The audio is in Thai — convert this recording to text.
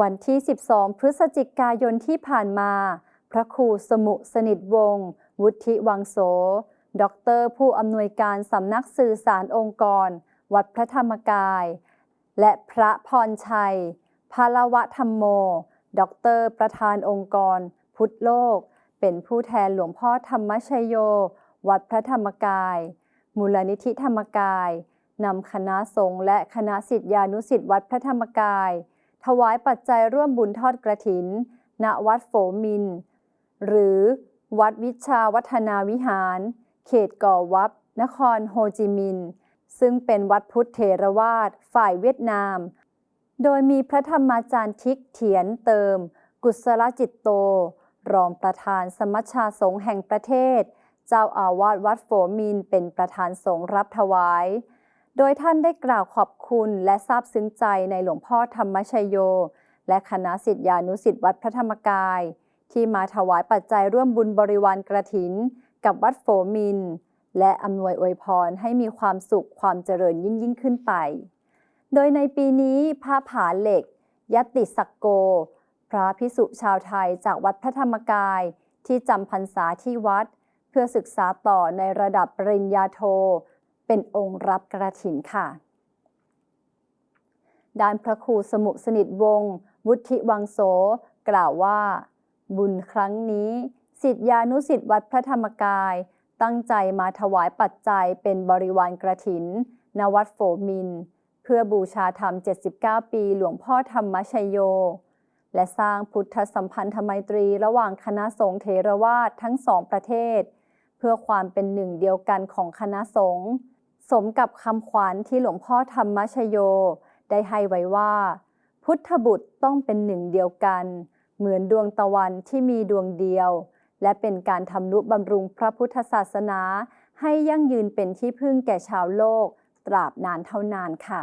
วันที่ 12 พฤศจิกายนที่ผ่านมา พระครูสมุสนิทวงศ์วุฒิวังโสด็อกเตอร์ผู้อำนวยการสำนักสื่อสารองค์กร วัดพระธรรมกาย และพระพรชัยพาลวะธรรมโมด็อกเตอร์ประธานองค์กร พุทธโลก เป็นผู้แทนหลวงพ่อธรรมชโย วัดพระธรรมกาย มูลนิธิธรรมกายนำคณะสงฆ์และคณะสิทธิานุสิทธิวัดพระธรรมกาย ถวายปัจจัยร่วมบุญทอดกระถิน ณ วัดโฝมิน หรือวัดวิชาวัฒนาวิหาร เขตก่อวับนครโฮจิมินห์ ซึ่งเป็นวัดพุทธเถรวาทฝ่ายเวียดนาม โดยมีพระธรรมาจารย์ทิกเถียนเติม กุศลจิตโต รองประธานสมัชชาสงฆ์แห่งประเทศ เจ้าอาวาสวัดโฝมินเป็นประธานสงฆ์รับถวาย โดยท่านได้กล่าวขอบคุณและซาบซึ้งใจในหลวงพ่อธรรมชโย และคณะสิทธิานุสิทธิวัดพระธรรมกาย ที่มาถวายปัจจัยร่วมบุญบริวารกระถิน กับวัดโฝมิน และอำนวยอวยพรให้มีความสุขความเจริญยิ่งยิ่งขึ้นไป โดยในปีนี้พระผาเหล็กยตติสักโก พระพิสุชาวไทยจากวัดพระธรรมกาย ที่จำพรรษาที่วัด เพื่อศึกษาต่อในระดับปริญญาโท เป็นองค์รับกระถินค่ะ ด้านพระครูสมุสนิทวงศ์วุฒิวังโส กล่าวว่า บุญครั้งนี้สิทธิานุสิทธิวัดพระธรรมกาย ตั้งใจมาถวายปัจจัยเป็นบริวารกระถินณวัดโฝมิน เพื่อบูชาธรรม 79 ปีหลวงพ่อธรรมชยโย และสร้างพุทธสัมพันธไมตรีระหว่างคณะสงฆ์เทรวาสทั้งสองประเทศ เพื่อความเป็นหนึ่งเดียวกันของคณะสงฆ์ สมกับคำขวัญที่หลวงพ่อธรรมชโย ได้ให้ไว้ว่า พุทธบุตรต้องเป็นหนึ่งเดียวกัน เหมือนดวงตะวันที่มีดวงเดียว และเป็นการทำนุบำรุงพระพุทธศาสนา ให้ยั่งยืนเป็นที่พึ่งแก่ชาวโลก ตราบนานเท่านานค่ะ